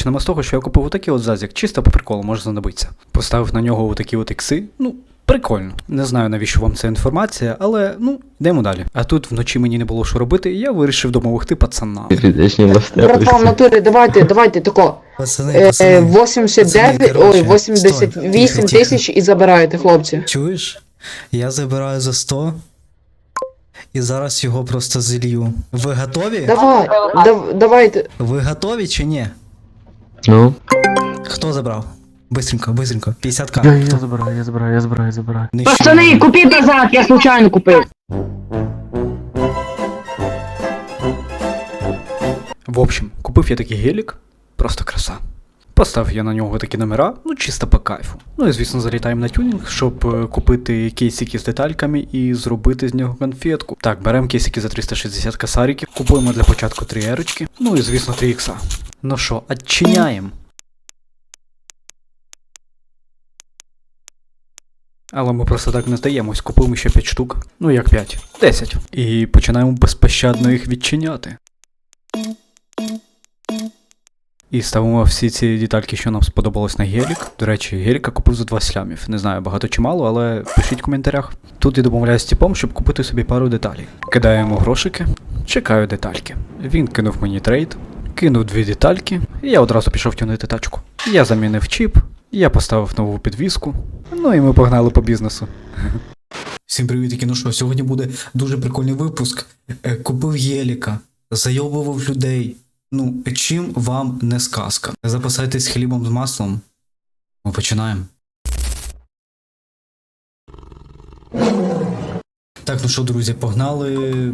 почнемо з того, що я купив отакий от зазік, чисто по приколу, може знадобиться. Поставив на нього отакі от ікси. Ну, прикольно. Не знаю, навіщо вам ця інформація, але ну, йдемо далі. А тут вночі мені не було що робити, і я вирішив. Передачні Братва, в натурі, давайте, давайте тако. Пацани, Е, пацани. 89, ой, стой, 88 тихо, тихо. тисяч і забираєте, хлопці. Чуєш? Я забираю за 100 і зараз його просто зілью. Ви готові? Давай, дав, давайте. Ви готові чи ні? Ну, Хто забрав? Бистренько, бистренько. 50к. я, я забираю, я забираю, я забираю, я забираю. Нижче. Пацани, купіть назад, я случайно купив. В общем, купив я такий гелік, просто краса. Поставив я на нього такі номера, ну чисто по кайфу. Ну і звісно, залітаємо на тюнінг, щоб е, купити кейсики з детальками і зробити з нього конфетку. Так, беремо кейсики за 360 косариків, купуємо для початку 3 ерочки, ну і звісно 3 ікса. Ну що, отчиняємо. Але ми просто так не здаємось, купуємо ще 5 штук. Ну як 5? 10. І починаємо безпощадно їх відчиняти. І ставимо всі ці детальки, що нам сподобалось на гелік. До речі, геліка купив за 20 лямів. Не знаю, багато чи мало, але пишіть в коментарях. Тут я домовляюсь з типом, щоб купити собі пару деталей. Кидаємо грошики, чекаю детальки. Він кинув мені трейд, кинув дві детальки, і я одразу пішов тюнити тачку. Я замінив чіп, я поставив нову підвіску. Ну і ми погнали по бізнесу. Всім привітки, ну що, сьогодні буде дуже прикольний випуск. Е, Купив Єліка, зайобував людей. Ну, чим вам не сказка? Запасайтесь хлібом з маслом. Ми починаємо. Так, ну що, друзі, погнали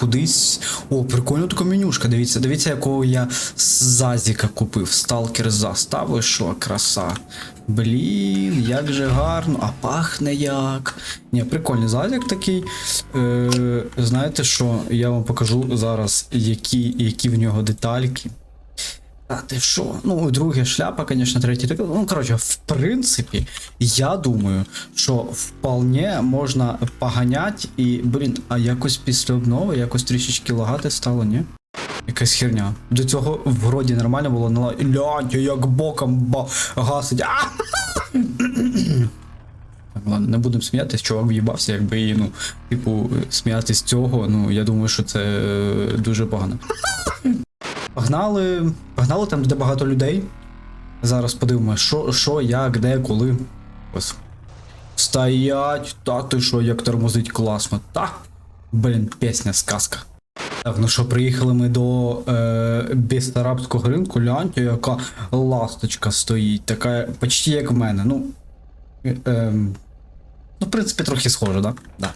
кудись. О, прикольна така менюшка. Дивіться, дивіться, якого я Зазіка купив. Сталкер застави, що краса. Блін, як же гарно, а пахне як. Ні, прикольний зазік такий. Е, знаєте що, я вам покажу зараз, які, які в нього детальки. А ти що? Ну, друге шляпа, звісно, третій так. Ну, коротше, в принципі, я думаю, що вполне можна поганять і, блін, а якось після обнови якось трішечки лагати стало, ні? Якась херня. До цього вроді нормально було, але гляньте, як боком ба- гасить. Ладно, не будемо сміятись, чувак в'їбався, якби і, ну, типу, сміятись з цього, ну, я думаю, що це е, дуже погано. Погнали. Погнали там, де багато людей. Зараз подивимось, що, що, як, де, коли. Ось. Стоять, та ти що, як тормозить класно. Та. Блін, пісня, сказка. Так, ну що, приїхали ми до е, Бестарабського ринку. Гляньте, яка ласточка стоїть. Така почти як в мене. Ну. Е, ем, ну, в принципі, трохи схоже, да? Да.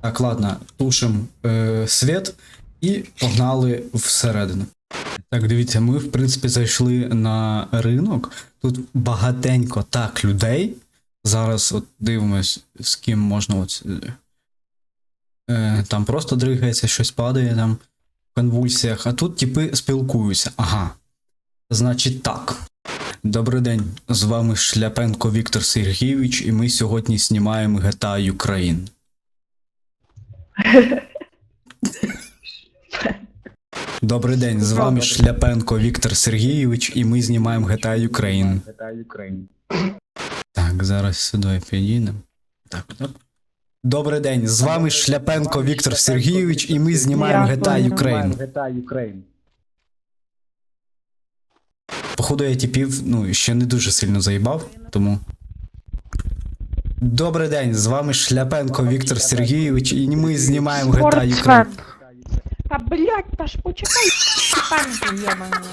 Так, ладно, тушим е, світ і погнали всередину. Так, дивіться, ми, в принципі, зайшли на ринок. Тут багатенько так людей. Зараз от дивимось, з ким можна от. Е, там просто дригається, щось падає там в конвульсіях, а тут типи спілкуються. Ага. Значить так. Добрий день, з вами Шляпенко Віктор Сергійович, і ми сьогодні знімаємо GTA Ukraine. Добрий день, з вами Шляпенко Віктор Сергійович, і ми знімаємо GTA Ukraine. Так, зараз сюди підійдемо. Так, так. Добрий день, з вами Шляпенко Віктор Сергійович, і ми знімаємо GTA Ukraine. Походу, я типів, ну, ще не дуже сильно заїбав, тому. Добрий день, з вами Шляпенко Віктор Сергійович, і ми знімаємо GTA Ukraine. Та блять, та ж почекай, пензу єбаний.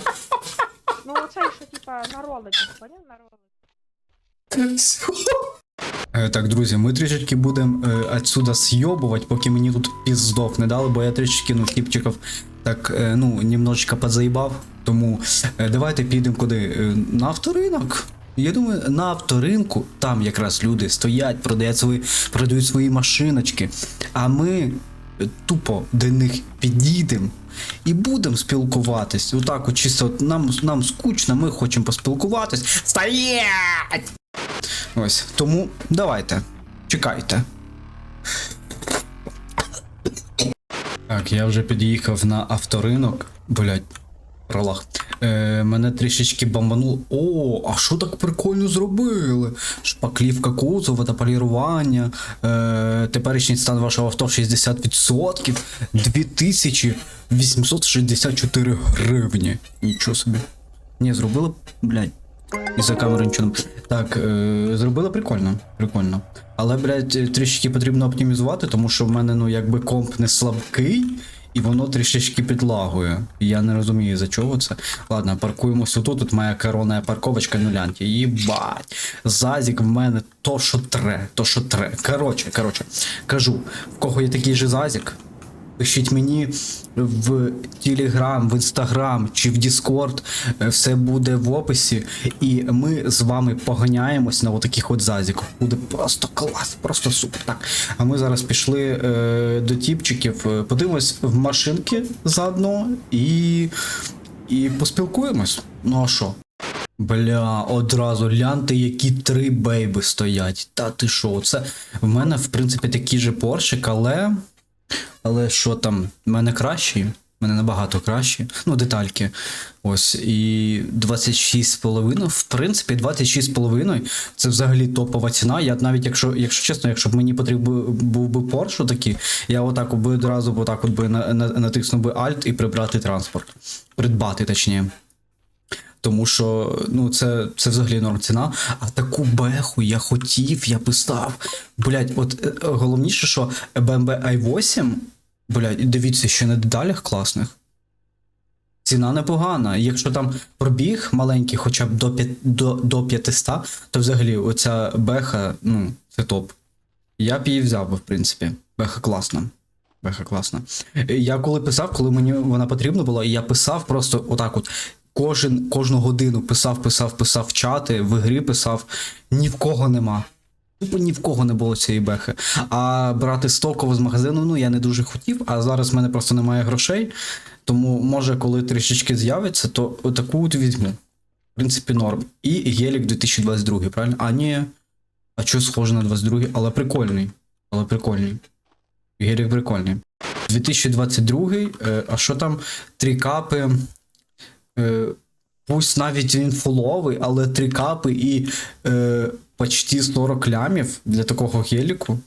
Ну оцей, що типа на роликах, поняв на роликах. Е, Так, друзі, ми трішечки будемо е, отсюда сйобувати, поки мені тут піздов не дали, бо я трішечки ну, типчиків так, е, ну, немножечко подзаїбав. Тому е, давайте підемо куди? Е, на авторинок. Я думаю, на авторинку там якраз люди стоять, продають свої, продають свої машиночки. А ми тупо до них підійдемо і будемо спілкуватись. Отак, от чисто от нам, нам скучно, ми хочемо поспілкуватись. Стоять! Ось, тому давайте. Чекайте. Так, я вже під'їхав на авторинок. Блять, пролаг. Е, мене трішечки бомбануло. О, а що так прикольно зробили? Шпаклівка кузова та полірування. Е, теперішній стан вашого авто 60%. 2864 гривні. Нічого собі. Ні, зробили, блядь. І за камеру нічого не. Так, е, зробили прикольно. Прикольно. Але, блядь, трішки потрібно оптимізувати, тому що в мене, ну, якби комп не слабкий, і воно трішечки підлагує. Я не розумію, за чого це. Ладно, паркуємося тут. Тут моя корона парковочка нулянті. Їбать. Зазік в мене то, що тре, то, що тре. Короче, короче, кажу, в кого є такий же зазік, Пишіть мені в Телеграм, в Інстаграм чи в Діскорд, е, все буде в описі, і ми з вами поганяємось на отаких от зазіках. Буде просто клас, просто супер. Так. А ми зараз пішли е, до тіпчиків, е, подивимось в машинки заодно і, і поспілкуємось. Ну а що? Бля, одразу гляньте, які три бейби стоять. Та ти що? Це в мене, в принципі, такий же поршик, але. Але що там, в мене кращий, в мене набагато кращі. Ну, детальки. Ось. І 26,5. В принципі, 26,5 це взагалі топова ціна. Я навіть, якщо, якщо чесно, якщо б мені потрібен був би Porsche такий, я отак би одразу отак от би на, на, натиснув би Alt і прибрати транспорт. Придбати, точніше. Тому що ну це, це взагалі норм ціна. А таку беху я хотів, я писав. Блять, от е, головніше, що BMW i8, блять, дивіться, ще на деталях класних. Ціна непогана. Якщо там пробіг маленький, хоча б до, п'ят- до, до 500, то взагалі оця беха, ну, це топ. Я б її взяв би, в принципі. Беха класна. Беха класна. Е, Я коли писав, коли мені вона потрібна була, я писав просто отак от. Кожен, кожну годину писав, писав, писав в чати, в ігрі писав, ні в кого нема. Тупо ні в кого не було цієї бехи. А брати стоково з магазину, ну я не дуже хотів, а зараз в мене просто немає грошей. Тому, може, коли трішечки з'явиться, то таку от візьму. В принципі, норм. І Гелік 2022, правильно? А ні. А що схоже на 22, але прикольний. Але прикольний. Гелік прикольний. 2022, е, а що там? Три капи. Е, пусть навіть він фуловий, але три капи і е, почти 40 лямів для такого геліку.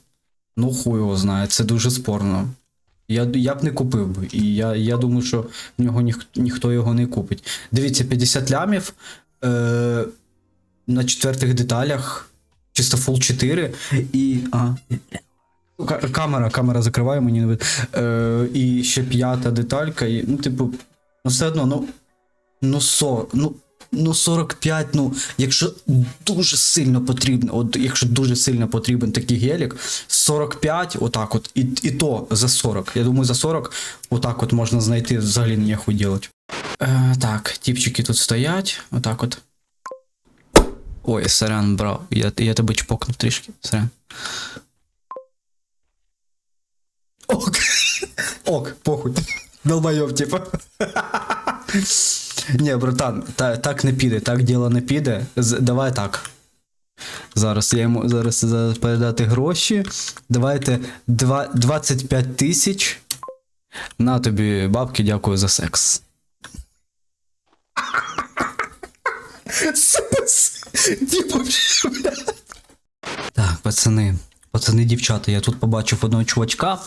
Ну, хуй його знає, це дуже спорно. Я, я б не купив би. І я, я думаю, що в нього ніх, ніхто його не купить. Дивіться, 50 лямів е, на четвертих деталях, чисто Full 4 і. А, камера, камера закриває мені. Е, і ще п'ята деталька. І, ну, типу, ну все одно, ну. Ну, 40, ну, ну 45, ну, якщо дуже сильно потрібно, от якщо дуже сильно потрібен такий гелік, 45, отак от, і, і то за 40. Я думаю, за 40 отак от можна знайти взагалі ніхуй ділать. Е, так, тіпчики тут стоять, отак от. Ой, сорян, брав, я, я тебе чпокнув трішки, сорян. Ок. Ок, похуй. Долбойов, типа. Ні, братан, та, так не піде, так діло не піде. З, давай так. Зараз я йому зараз, зараз передати гроші. Давайте два, 25 тисяч. На тобі бабки, дякую за секс. Так, пацани. Пацани, дівчата, я тут побачив одного чувачка.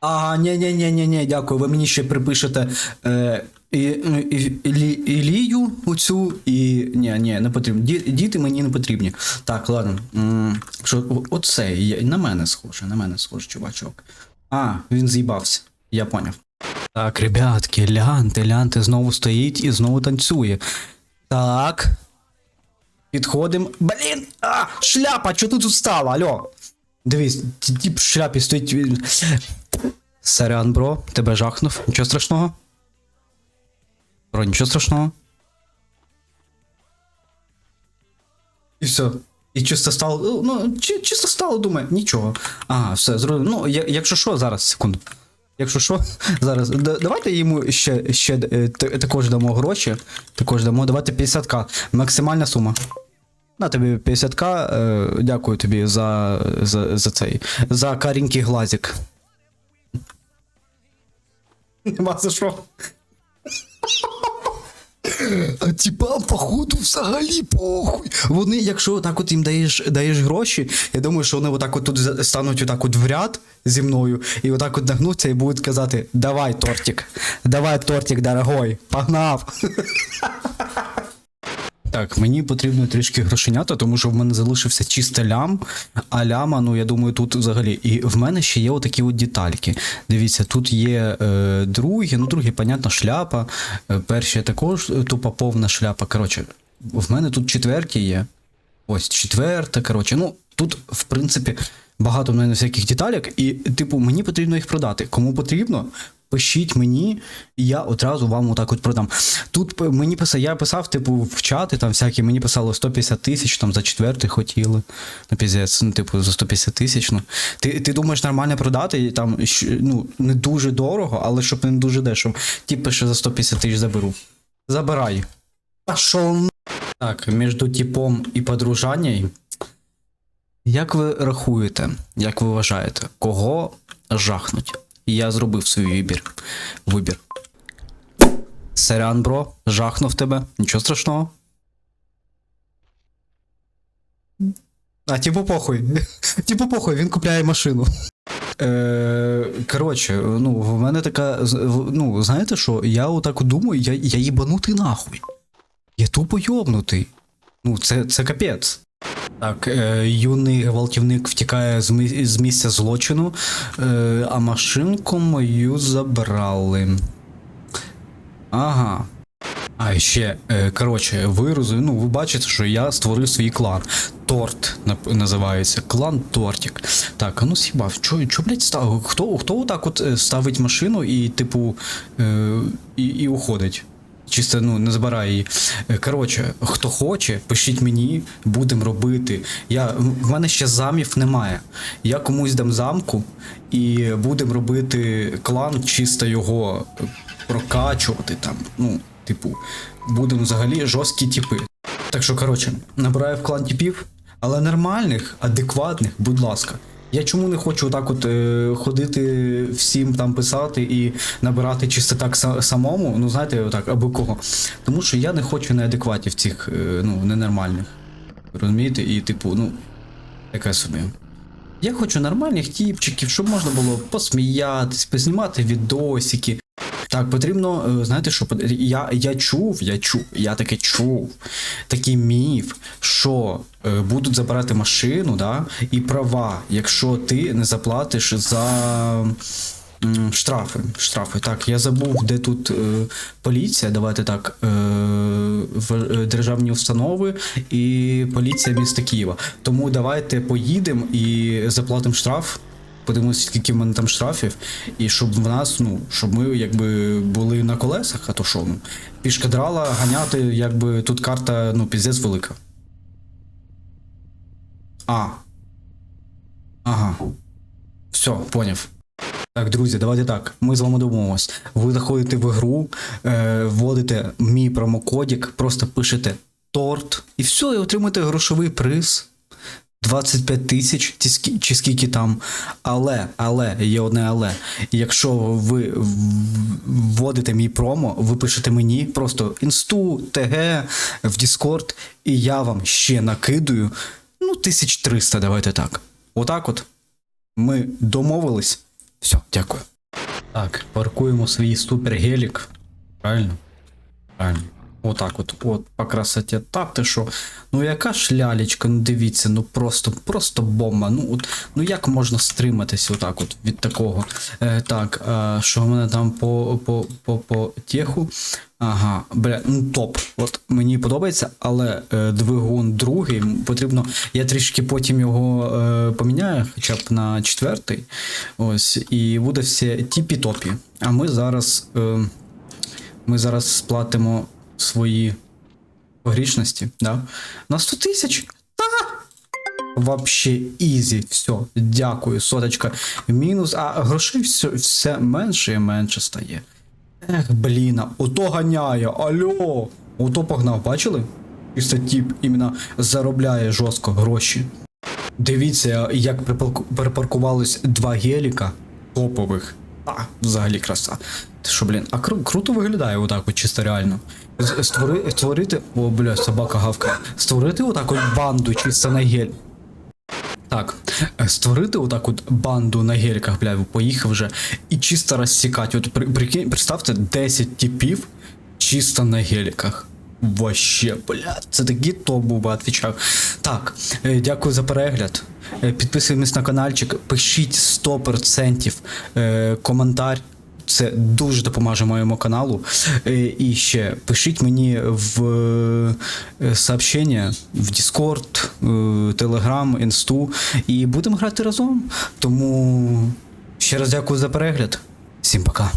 А, ні, ні, ні, ні, ні, дякую. Ви мені ще припишете е, і, ну, і, Ілі, Ілію оцю і. Ні, ні, не потрібно. Ді, діти мені не потрібні. Так, ладно. Що, оце, на мене схоже, на мене схоже, чувачок. А, він з'їбався. Я поняв. Так, ребятки, лянте, лянте знову стоїть і знову танцює. Так. Підходимо. Блін! А! Шляпа! Чого ти тут стала? Алло? Дивись, тіп в шляпі стоїть. Сорян, бро, тебе жахнув. Нічого страшного? Бро, нічого страшного. І все. І чисто стало. Ну, чи, чисто стало, думаю, нічого. Ага, все, зрозумів. Ну, я, якщо що, зараз, секунду. Якщо що, зараз. Да- давайте йому ще, ще е, також дамо гроші. Також дамо. Давайте 50к. Максимальна сума. На тобі 50к. Е, дякую тобі за, за, за цей. За каренький глазик. Нема за що. А типа, походу, взагалі похуй. Вони, якщо так от їм даєш, даєш гроші, я думаю, що вони отак от тут стануть отак от в ряд зі мною і отак от нагнуться і будуть казати: Давай, тортик, давай, тортик, дорогой, погнав. Так, мені потрібно трішки грошенята, тому що в мене залишився чисто лям, а ляма, ну я думаю, тут взагалі. І в мене ще є отакі от детальки. Дивіться, тут є е, другі, ну другі, понятно, шляпа. Е, перші також е, тупо повна шляпа. Коротше, в мене тут четверті є. Ось четверта, коротше. Ну, тут, в принципі, багато в мене всяких деталек, і, типу, мені потрібно їх продати. Кому потрібно, пишіть мені, і я одразу вам отак от продам. Тут мені писав, я писав, типу, в чати там всякі, мені писало 150 тисяч, там за четвертий хотіли. Ну, піздець, ну, типу, за 150 тисяч. Ну. Ти, ти думаєш нормально продати, там, ну, не дуже дорого, але щоб не дуже дешево. Ті пише за 150 тисяч заберу. Забирай. Пошов так, між типом і подружанням. Як ви рахуєте, як ви вважаєте, кого жахнуть? Я зробив свій вибір. Вибір. Сорян, бро, жахнув тебе. Нічого страшного. А, типу похуй. Типу похуй, він купляє машину. Е, коротше, ну, в мене така. Ну, знаєте що, я отак думаю, я, я їбанутий нахуй. Я тупо йобнутий. Ну, це, це капець. Так, е, юний гвалтівник втікає з, місця злочину, е, а машинку мою забрали. Ага. А ще, е, коротше, ви розумі- ну, ви бачите, що я створив свій клан. Торт називається. Клан Тортик. Так, ну сібав, що, що блядь, став? Хто, хто отак от ставить машину і, типу, і, і уходить? Чисто ну не забирає її. Е, Коротше, хто хоче, пишіть мені, будемо робити. Я, в мене ще замів немає. Я комусь дам замку і будемо робити клан, чисто його прокачувати там. Ну, типу, будемо взагалі жорсткі типи. Так що, коротше, набираю в клан типів, але нормальних, адекватних, будь ласка. Я чому не хочу так от е, ходити всім там писати і набирати чисто так са- самому, ну знаєте, отак, або кого. Тому що я не хочу неадекватів цих, е, ну, ненормальних. Розумієте? І, типу, ну, яке собі. Я хочу нормальних тіпчиків, щоб можна було посміятись, познімати відосики. Так, потрібно, е, знаєте, що я, я чув, я чув, я таке чув. Такий міф, що е, будуть забирати машину, да, і права, якщо ти не заплатиш за штрафи. Штрафи. Так, я забув, де тут е, поліція. Давайте так. Е, в, е, державні установи і поліція міста Києва. Тому давайте поїдемо і заплатимо штраф. Подивимося, скільки в мене там штрафів, і щоб в нас, ну, щоб ми якби були на колесах, а то що, ну, пішка драла, ганяти, якби тут карта, ну, піздець велика. А. Ага. Все, поняв. Так, друзі, давайте так. Ми з вами домовимось. Ви заходите в гру, е, вводите мій промокодік, просто пишете торт, і все, і отримуєте грошовий приз. 25 тисяч, чи скі- чи скільки там. Але, але, є одне але. Якщо ви вводите мій промо, ви пишете мені просто інсту, ТГ в Discord, і я вам ще накидую. Ну, 1300, давайте так. Отак от. Ми домовились. Все, дякую. Так, паркуємо свій супергелік. Правильно? Правильно. Отак от, от, по красоті. Та ти що? Ну яка ж лялечка, ну дивіться, ну просто, просто бомба. Ну от, ну як можна стриматися отак от від такого? Е, так, е, що в мене там по, по, по, по теху? Ага, бля, ну топ. От мені подобається, але е, двигун другий потрібно. Я трішки потім його е, поміняю, хоча б на четвертий. Ось, і буде все тіпі-топі. А ми зараз. Е, ми зараз сплатимо свої погрішності, да? На 100 тисяч? Вообще ізі, все, дякую, соточка. Мінус, а грошей все, все менше і менше стає. Ех, бліна, ото ганяє, альо! Ото погнав, бачили? Чисто тип іменно заробляє жорстко гроші. Дивіться, як припарку- припаркувались два геліка топових. А, взагалі краса. Що, блін, а кру- круто виглядає отак, от чисто реально. Створи, створити. О, бля, собака гавкає. Створити отак от банду чисто на гель. Так, створити отак от банду на геліках, бля, поїхав вже, і чисто розсікати. От при, прикинь, представте 10 типів чисто на геліках. Вообще, бля, це такий топ був би, отвічав. Так, е, дякую за перегляд. Е, Підписуємось на каналчик, пишіть 100% е, коментар. Це дуже допоможе моєму каналу. Е, І ще пишіть мені в е, сообщення в Discord, е, Telegram, Інсту, і будемо грати разом. Тому ще раз дякую за перегляд. Всім пока.